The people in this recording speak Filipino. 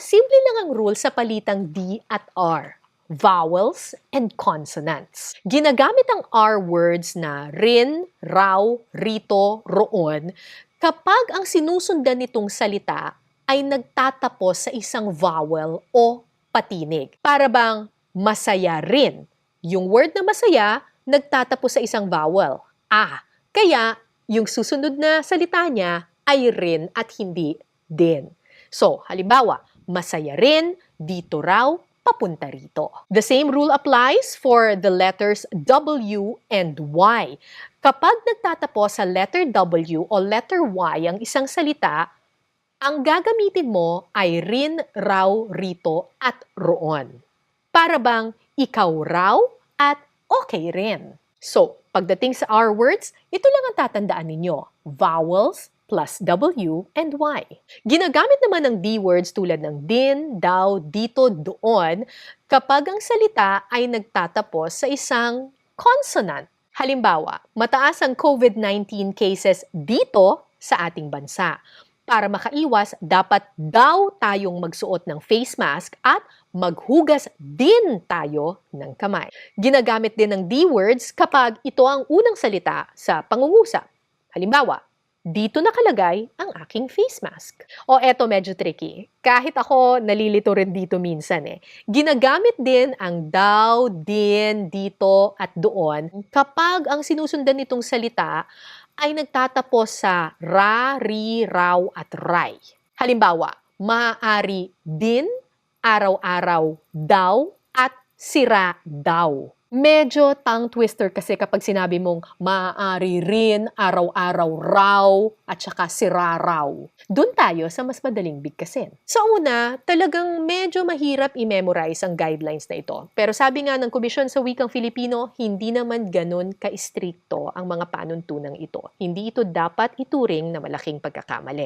Simple lang ang rule sa palitang D at R. Vowels and consonants. Ginagamit ang R words na rin, raw, rito, roon kapag ang sinusundan nitong salita ay nagtatapos sa isang vowel o patinig. Para bang masaya rin. Yung word na masaya, nagtatapos sa isang vowel. Ah, kaya yung susunod na salita niya ay rin at hindi din. So, halimbawa, masaya rin, dito raw, papunta rito. The same rule applies for the letters W and Y. Kapag nagtatapos sa letter W o letter Y ang isang salita, ang gagamitin mo ay rin, raw, rito, at roon. Para bang ikaw raw at okay rin. So, pagdating sa R words, ito lang ang tatandaan ninyo. Vowels plus W and Y. Ginagamit naman ng D words tulad ng din, daw, dito, doon kapag ang salita ay nagtatapos sa isang consonant. Halimbawa, mataas ang COVID-19 cases dito sa ating bansa. Para makaiwas, dapat daw tayong magsuot ng face mask at maghugas din tayo ng kamay. Ginagamit din ng D words kapag ito ang unang salita sa pangungusap. Halimbawa, dito nakalagay ang aking face mask. O eto medyo tricky. Kahit ako nalilito rin dito minsan eh. Ginagamit din ang daw, din, dito at doon kapag ang sinusundan nitong salita ay nagtatapos sa ra, ri, raw at ray. Halimbawa, maaari din, araw-araw daw at sira daw. Medyo tongue twister kasi kapag sinabi mong maaari rin, araw-araw raw, at saka sira raw. Doon tayo sa mas madaling bigkasin. Sa una, talagang medyo mahirap i-memorize ang guidelines na ito. Pero sabi nga ng Komisyon sa Wikang Filipino, hindi naman ganun ka-stricto ang mga panuntunang ito. Hindi ito dapat ituring na malaking pagkakamali.